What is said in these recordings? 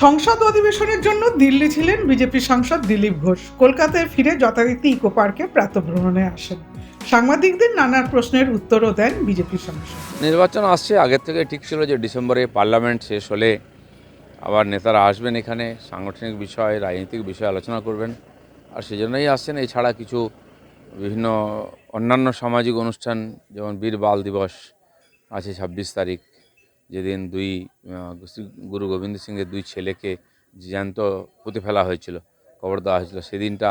সংসদ অধিবেশনের জন্য দিল্লি ছিলেন বিজেপি সাংসদ দিলীপ ঘোষ। কলকাতায় ফিরে যথারীতি ইকো পার্কে প্রাতভ্রমণে আসেন। সাংবাদিকদের নানা প্রশ্নের উত্তরও দেন বিজেপি সাংসদ। নির্বাচন আসছে, আগের থেকে ঠিক ছিল যে ডিসেম্বরে পার্লামেন্ট শেষ হলে আবার নেতারা আসবেন এখানে, সাংগঠনিক বিষয়, রাজনৈতিক বিষয় আলোচনা করবেন। আর সেজন্যই আসছেন, এছাড়া কিছু বিভিন্ন অন্যান্য সামাজিক অনুষ্ঠান, যেমন বীর বাল দিবস আছে ছাব্বিশ তারিখ। যেদিন দুই গুরু গোবিন্দ সিংয়ের দুই ছেলেকে জ্যান্ত পুঁতে ফেলা হয়েছিল, কবর দেওয়া হয়েছিল, সেদিনটা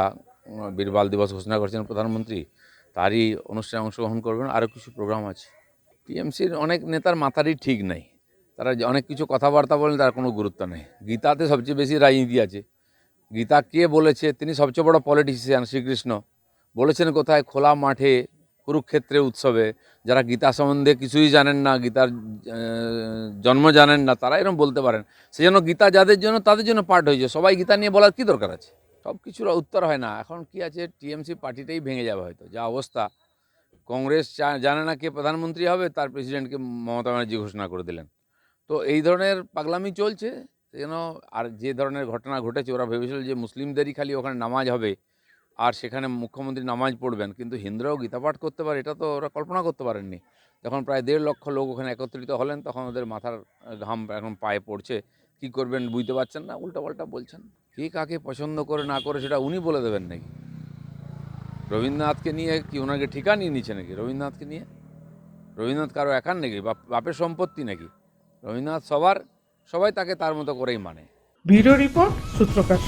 বীরবাল দিবস ঘোষণা করেছেন প্রধানমন্ত্রী, তারই অনুষ্ঠানে অংশগ্রহণ করবেন, আরও কিছু প্রোগ্রাম আছে। টিএমসির অনেক নেতার মাথারই ঠিক নাই, তারা অনেক কিছু কথাবার্তা বলেন তার কোনো গুরুত্ব নেই। গীতাতে সবচেয়ে বেশি রাজনীতি আছে। গীতা কে বলেছে? তিনি সবচেয়ে বড় পলিটিশিয়ান শ্রীকৃষ্ণ। বলেছেন কোথায়? খোলা মাঠে কুরুক্ষেত্রে উৎসবে, যারা গীতা সম্বন্ধে কিছুই জানেন না, গীতার জন্ম জানেন না, তারা এরকম বলতে পারেন। সেই জন্য গীতা যাদের জন্য, তাদের জন্য পাঠ হয়েছে। সবাই গীতা নিয়ে বলার কী দরকার আছে? সব কিছুর উত্তর হয় না। এখন কি আছে? টিএমসি পার্টিটাই ভেঙে যাবে হয়তো। যা অবস্থা। কংগ্রেস জানে না কে প্রধানমন্ত্রী হবে, তার প্রেসিডেন্টকে মমতা ব্যানার্জি ঘোষণা করে দিলেন। তো এই ধরনের পাগলামি চলছে। যেন আর যে ধরনের ঘটনা ঘটেছে, ওরা ভেবেছিল যে মুসলিমদেরই খালি ওখানে নামাজ হবে। আর সেখানে মুখ্যমন্ত্রী নামাজ পড়বেন, কিন্তু হিন্দুরাও গীতাপাঠ করতে পারে, এটা তো ওরা কল্পনা করতে পারেননি। যখন প্রায় দেড় লক্ষ লোক ওখানে একত্রিত হলেন, তখন ওদের মাথার ঘাম এখন পায়ে পড়ছে। কি করবেন বুঝতে পারছেন না, উল্টাপাল্টা বলছেন। কে কাকে পছন্দ করে না করে সেটা উনি বলে দেবেন নাকি? রবীন্দ্রনাথকে নিয়ে কি ওনাকে ঠিকা নিয়ে নিচ্ছে নাকি? রবীন্দ্রনাথকে নিয়ে? রবীন্দ্রনাথ কারও একার নাকি? বাপ, বাপের সম্পত্তি নাকি? রবীন্দ্রনাথ সবার, সবাই তাকে তার মতো করেই মানে। Bureau report সূত্রকার